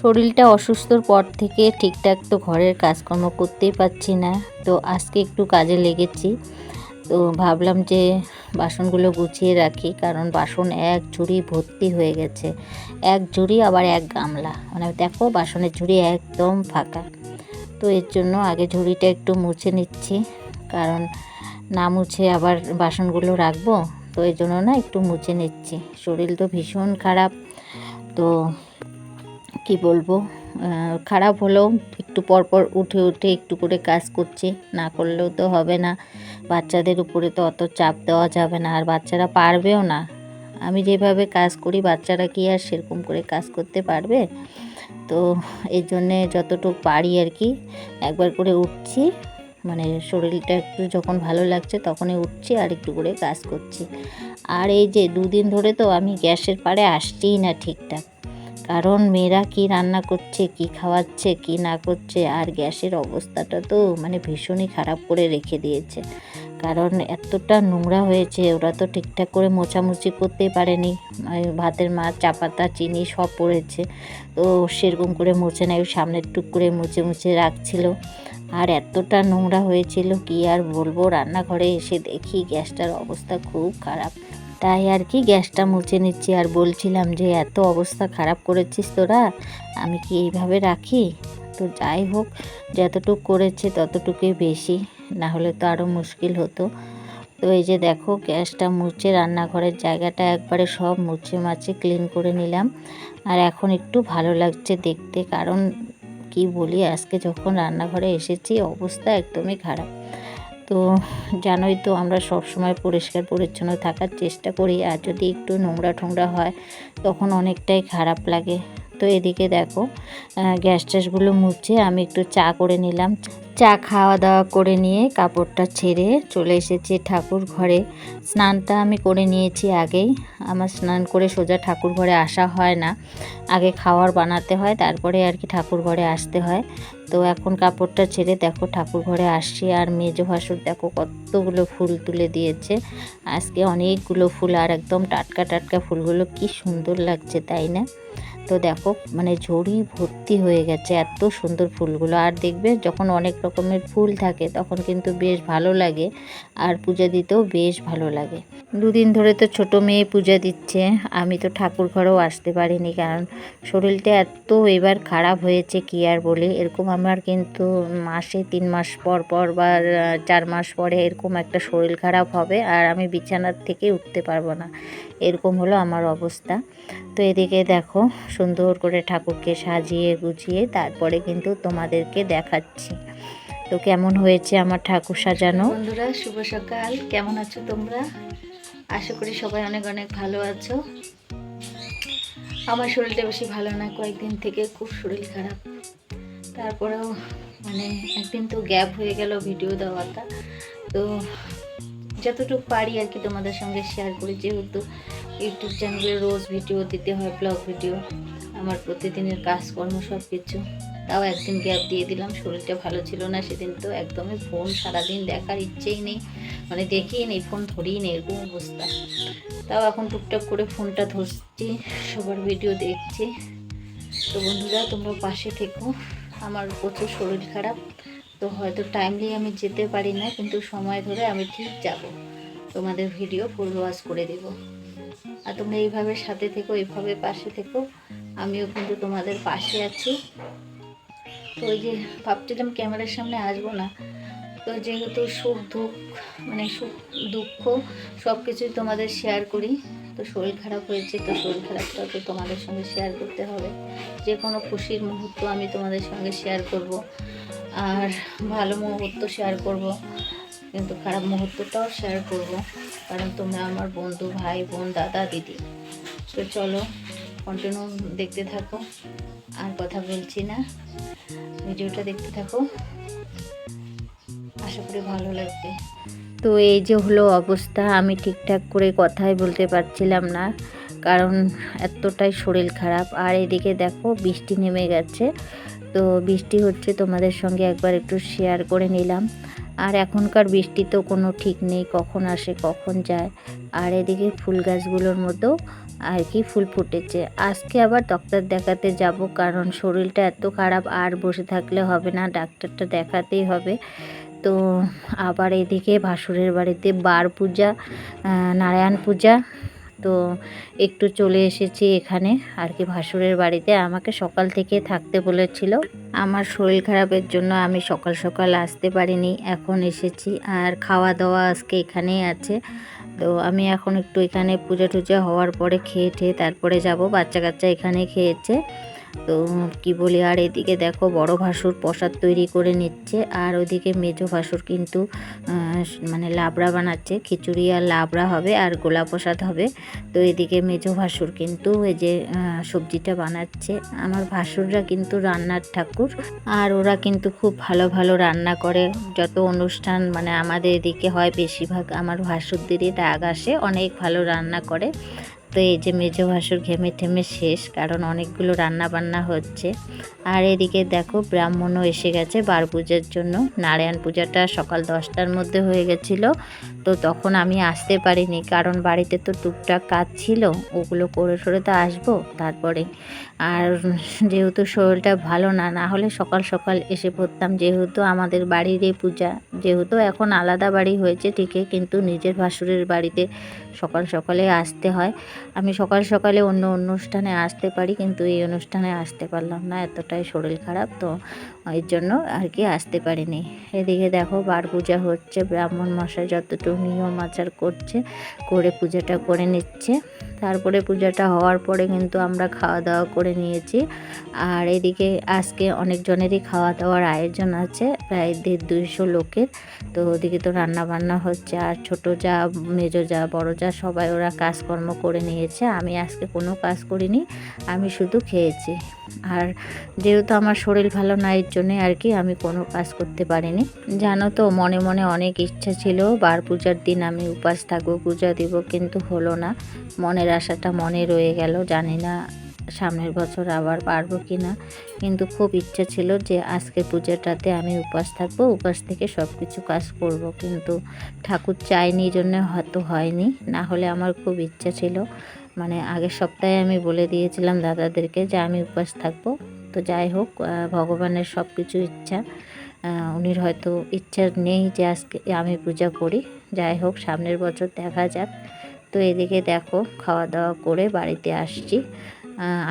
শরীরটা অসুস্থর পর থেকে ঠিকঠাক তো ঘরের কাজকর্ম করতেই পারছি না, তো আজকে একটু কাজে লেগেছি। তো ভাবলাম যে বাসনগুলো গুছিয়ে রাখি, কারণ বাসন এক ঝুড়ি ভর্তি হয়ে গেছে। এক ঝুড়ি, আবার এক গামলা। মানে দেখো, বাসনের ঝুড়ি একদম ফাঁকা। তো এর জন্য আগে ঝুড়িটা একটু মুছে নিচ্ছি, কারণ না মুছে আবার বাসনগুলো রাখব। তো এই জন্য না একটু মুছে নিচ্ছি। শরীর তো ভীষণ খারাপ। তো কি বলব খারাপ হলেও একটু পরপর উঠে উঠে একটু করে কাজ করছি, না করলেও তো হবে না। বাচ্চাদের উপরে তো অত চাপ দেওয়া যাবে না, আর বাচ্চারা পারবেও না। আমি যেভাবে কাজ করি, বাচ্চারা কি আর সেরকম করে কাজ করতে পারবে? তো এই জন্যে যতটুকু পারি আর কি, একবার করে উঠছি। মানে শরীরটা একটু যখন ভালো লাগছে, তখনই উঠছি আর একটু করে কাজ করছি। আর এই যে দুদিন ধরে তো আমি গ্যাসের পাড়ে আসছিই না ঠিকঠাক। কারণ মেয়েরা কি রান্না করছে, কি খাওয়াচ্ছে, কি না করছে, আর গ্যাসের অবস্থাটা তো মানে ভীষণই খারাপ করে রেখে দিয়েছে। কারণ এতটা নোংরা হয়েছে, ওরা তো ঠিকঠাক করে মোছামুছি করতেই পারেনি। ভাতের মাছ চা পাতা চিনি সব পড়েছে। তো সেরকম করে মুছে নেয় সামনের টুক করে মুছে মুছে রাখছিল। আর এতটা নোংরা হয়েছিল কি আর বলব, রান্নাঘরে এসে দেখি গ্যাসটার অবস্থা খুব খারাপ। তাই আর কি গ্যাসটা মুছে নিচ্ছি, আর বলছিলাম যে, এত অবস্থা খারাপ করেছিস তোরা, আমি কি এইভাবে রাখি? তো যাই হোক, যতটুক করেছে ততটুকুই বেশি। না হলে তো আরও মুশকিল হতো। তো এই যে দেখো, গ্যাসটা মুছে রান্নাঘরের জায়গাটা একবারে সব মুছে মাছে ক্লিন করে নিলাম। আর এখন একটু ভালো লাগছে দেখতে, কারণ কি বলি, আজকে যখন রান্নাঘরে এসেছি, অবস্থা একদমই খারাপ। তো জানোই তো, আমরা সব সময় পরিষ্কার পরিচ্ছন্ন থাকার চেষ্টা করি, আর যদি একটু নোংরা ঠোংরা হয়, তখন অনেকটাই খারাপ লাগে। তো এদিকে দেখো গ্যাস ট্যাসগুলো মুছে আমি একটু চা করে নিলাম। চা খাওয়া দাওয়া করে নিয়ে কাপড়টা ছেড়ে চলে এসেছি ঠাকুর ঘরে। স্নানটা আমি করে নিয়েছি আগেই। আমার স্নান করে সোজা ঠাকুর ঘরে আসা হয় না। আগে খাওয়ার বানাতে হয়, তারপরে আর কি ঠাকুর ঘরে আসতে হয়। তো এখন কাপড়টা ছেড়ে দেখো ঠাকুর ঘরে আসছি আর মেজো ভাসুর দেখো কতগুলো ফুল তুলে দিয়েছে। আজকে অনেকগুলো ফুল আর একদম টাটকা টাটকা ফুলগুলো, কি সুন্দর লাগছে, তাই না? তো দেখো মানে ঝুড়ি ভর্তি হয়ে গেছে এত সুন্দর ফুলগুলো। আর দেখবে যখন অনেক রকমের ফুল থাকে, তখন কিন্তু বেশ ভালো লাগে আর পূজা দিতেও বেশ ভালো লাগে। দুদিন ধরে তো ছোট মেয়ে পূজা দিচ্ছে, আমি তো ঠাকুর ঘরেও আসতে পারিনি কারণ শরীরটা এত এবার খারাপ হয়েছে কি আর বলি? এরকম আমার কিন্তু মাসে তিন মাস পর পর বা চার মাস পরে এরকম একটা শরীর খারাপ হবে আর আমি বিছানার থেকে উঠতে পারব না। এরকম হলো আমার অবস্থা। তো এদিকে দেখো সুন্দর করে ঠাকুরকে সাজিয়ে গুছিয়ে তারপরে কিন্তু তোমাদেরকে দেখাচ্ছি। তো কেমন হয়েছে আমার ঠাকুর সাজানো? বন্ধুরা, শুভ সকাল। কেমন আছো তোমরা? আশা করি সবাই অনেক অনেক ভালো আছো। আমার শরীরটা বেশি ভালো না, কয়েকদিন থেকে খুব শরীর খারাপ। তারপরেও মানে একদিন তো গ্যাপ হয়ে গেল ভিডিও দেওয়াটা। তো যতটুকু পারি আর কি তোমাদের সঙ্গে শেয়ার করি, যেহেতু ইউটিউব চ্যানেলে রোজ ভিডিও দিতে হয়, ব্লগ ভিডিও। আমার প্রতিদিনের কাজকর্ম সব কিছু তাও একদিন গ্যাপ দিয়ে দিলাম, শরীরটা ভালো ছিল না সেদিন তো একদমই ফোন সারাদিন দেখার ইচ্ছেই নেই। মানে দেখিই নেই, ফোন ধরেই নেই, এরকম অবস্থা। তাও এখন টুকটাক করে ফোনটা ধরছি, সবার ভিডিও দেখছি। তো বন্ধুরা, তোমরা পাশে থেকো। আমার প্রচুর শরীর খারাপ, তো হয়তো টাইমলি আমি যেতে পারি না, কিন্তু সময় ধরে আমি ঠিক যাব। তোমাদের ভিডিও ফুল ওয়াশ করে দেব। আর তোমরা এইভাবে সাথে থেকো, এইভাবে পাশে থেকো। আমিও কিন্তু তোমাদের পাশে আছি। তো ওই যে ভাবছিলাম ক্যামেরার সামনে আসব না। তো যেহেতু সুখ, দুঃখ মানে সুখ, দুঃখ সব কিছুই তোমাদের শেয়ার করি। তো শরীর খারাপ হয়েছে, তো শরীর খারাপটা তো তোমাদের সঙ্গে শেয়ার করতে হবে। যে কোনো খুশির মুহূর্ত আমি তোমাদের সঙ্গে শেয়ার করব। আর ভালো মুহূর্ত শেয়ার করব। কিন্তু খারাপ মুহূর্তটাও শেয়ার করব। কারণ তোমরা আমার বন্ধু, ভাই, বোন, দাদা, দিদি। তো চলো কন্টিনিউ দেখতে থাকো। আর কথা বলছি না। ভিডিওটা দেখতে থাকো। আশা করি ভালো লাগবে। তো এই যে হলো অবস্থা, আমি ঠিকঠাক করে কথাই বলতে পারছিলাম না, কারণ এতটাই শরীর খারাপ। আর এদিকে দেখো, বৃষ্টি নেমে গেছে। তো বৃষ্টি হচ্ছে তোমাদের সঙ্গে একবার একটু শেয়ার করে নিলাম। আর এখনকার বৃষ্টি তো কোনো ঠিক নেই, কখন আসে, কখন যায়। আর এদিকে ফুল গাছগুলোর মধ্যেও আর কি ফুল ফুটেছে। আজকে আবার ডক্টর দেখাতে যাব, কারণ শরীরটা এত খারাপ, আর বসে থাকলে হবে না, ডাক্তারটা দেখাতেই হবে। তো আবার এদিকে ভাসুরের বাড়িতে বার পূজা নারায়ণ পূজা তো একটু চলে এসেছি এখানে আর কি ভাসুরের বাড়িতে। আমাকে সকাল থেকে থাকতে বলেছিল। আমার শরীর খারাপের জন্য আমি সকাল সকাল আসতে পারিনি। এখন এসেছি আর খাওয়া দাওয়া আজকে এখানেই আছে। তো আমি এখন একটু এখানে পূজা টুজা হওয়ার পরে খেয়ে ঠেয়ে তারপরে যাব। বাচ্চা কাচ্চা এখানে খেয়েছে। তো কি বলি, আর এদিকে দেখো বড় ভাসুর প্রসাদ তৈরি করে নিচ্ছে, আর ওদিকে মেজো ভাসুর কিন্তু মানে লাবড়া বানাচ্ছে, খিচুড়ি আর লাবড়া হবে আর গোলা প্রসাদ হবে। তো এদিকে মেজো ভাসুর কিন্তু এই যে সবজিটা বানাচ্ছে। আমার ভাসুররা কিন্তু রান্নার ঠাকুর, আর ওরা কিন্তু খুব ভালো ভালো রান্না করে। যত অনুষ্ঠান মানে আমাদের এদিকে হয়, বেশিরভাগ আমার ভাসুরদেরই ডাক আসে, অনেক ভালো রান্না করে। তো এই যে মেজো ভাসুর ঘেমে ঠেমে শেষ, কারণ অনেকগুলো রান্না বান্না হচ্ছে। আর এদিকে দেখো ব্রাহ্মণও এসে গেছে বার পূজার জন্য। নারায়ণ পূজাটা সকাল দশটার মধ্যে হয়ে গেছিল, তো তখন আমি আসতে পারিনি, কারণ বাড়িতে তো টুকটাক কাজ ছিল, ওগুলো করে সরে তো আসব তারপরে। আর যেহেতু শরীরটা ভালো না না হলে সকাল সকাল এসে পড়তাম, যেহেতু আমাদের বাড়িরই পূজা, যেহেতু এখন আলাদা বাড়ি হয়েছে ঠিকই, কিন্তু নিজের ভাসুরের বাড়িতে সকাল সকালে আসতে হয়। আমি সকাল সকালে অন্য অনুষ্ঠানে আসতে পারি, কিন্তু এই অনুষ্ঠানে আসতে পারলাম না। এতটাই শরীর খারাপ, তো এর জন্য আর কি আসতে পারিনি। এদিকে দেখো বার পূজা হচ্ছে, ব্রাহ্মণ মশাই যতটুকু নিয়ম আচার করছে, করে পূজাটা করে নিচ্ছে। তারপরে পূজাটা হওয়ার পরে কিন্তু আমরা খাওয়া দাওয়া করে নিয়েছি। আর এদিকে আজকে অনেকজনেরই খাওয়া দাওয়ার আয়োজন আছে, প্রায় দেড় দুইশো লোকের। তো ওদিকে তো রান্না বান্না হচ্ছে, আর ছোট যা, মেজো যা, বড় যা, সবাই ওরা কাজকর্ম করে নিয়েছে। আমি আজকে কোনো কাজ করিনি, আমি শুধু খেয়েছি। আর যেহেতু আমার শরীর ভালো না, এর জন্যে আর কি আমি কোনো কাজ করতে পারিনি। জানো তো, মনে মনে অনেক ইচ্ছা ছিল, বার পূজার দিন আমি উপাস থাকব, পূজা দিব, কিন্তু হলো না। মনের আশাটা মনে রয়ে গেল, জানি না সামনের বছর আবার পারব কি না। কিন্তু খুব ইচ্ছা ছিল যে আজকে পূজাটাতে আমি উপাস থাকব, উপাস থেকে সব কিছু কাজ করব, কিন্তু ঠাকুর চাইনি জন্য হয়তো হয়নি। না হলে আমার খুব ইচ্ছা ছিল। মানে আগের সপ্তাহে আমি বলে দিয়েছিলাম দাদাদেরকে যে আমি উপাস থাকব। তো যাই হোক ভগবানের সব কিছু ইচ্ছা উনির হয়তো ইচ্ছা নেই যে আজকে আমি পূজা করি। যাই হোক, সামনের বছর দেখা যাক। তো এদিকে দেখো, খাওয়া দাওয়া করে বাড়িতে আসছি।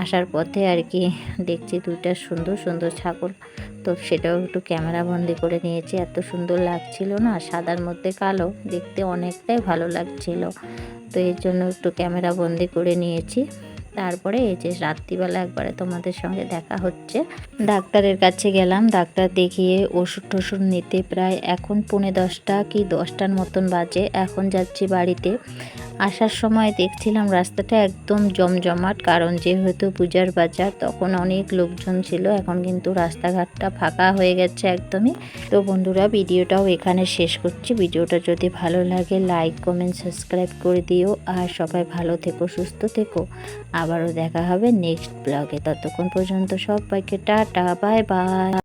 আসার পথে আর কি দেখছি দুইটা সুন্দর সুন্দর ছাগল। তো সেটাও একটু ক্যামেরা বন্দি করে নিয়েছি। এত সুন্দর লাগছিল না, সাদার মধ্যে কালো, দেখতে অনেকটাই ভালো লাগছিল। তো এর জন্য একটু ক্যামেরা বন্দি করে নিয়েছি। তারপরে এই যে রাত্রিবেলা একবারে তোমাদের সঙ্গে দেখা হচ্ছে। ডাক্তারের কাছে গেলাম, ডাক্তার দেখিয়ে ওষুধ টষুধ নিতে প্রায় এখন পৌনে দশটা কি দশটার মতন বাজে। এখন যাচ্ছি বাড়িতে। আসার সময় দেখছিলাম রাস্তাটা একদম জমজমাট, কারণ যেহেতু পূজার বাজার, তখন অনেক লোকজন ছিল। এখন কিন্তু রাস্তাঘাটটা ফাঁকা হয়ে গেছে একদমই। তো বন্ধুরা, ভিডিওটাও এখানে শেষ করছি। ভিডিওটা যদি ভালো লাগে, লাইক, কমেন্ট, সাবস্ক্রাইব করে দিও। আর সবাই ভালো থেকো, সুস্থ থেকো। আবারও দেখা হবে নেক্সট ব্লগে। ততক্ষণ পর্যন্ত সবাইকে টাটা, বাই বাই।